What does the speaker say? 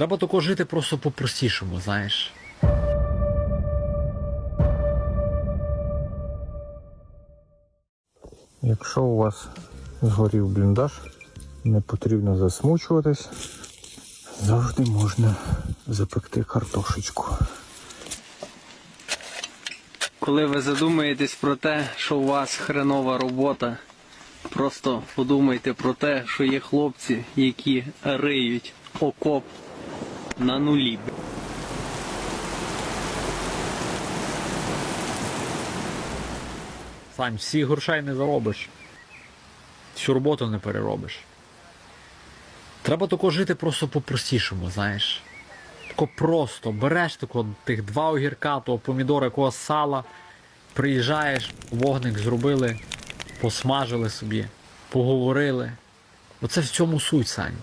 Треба тако жити просто по-простішому, знаєш. Якщо у вас згорів бліндаж, не потрібно засмучуватись. Завжди можна запекти картошечку. Коли ви задумаєтесь про те, що у вас хренова робота, просто подумайте про те, що є хлопці, які риють окоп на нулі. Сань, всіх грошей не заробиш. Всю роботу не переробиш. Треба тако жити просто по-простішому, знаєш. Тако просто береш тако тих два огірка, того помідора, якогось сала, приїжджаєш, вогник зробили, посмажили собі, поговорили. Оце в цьому суть, Сань.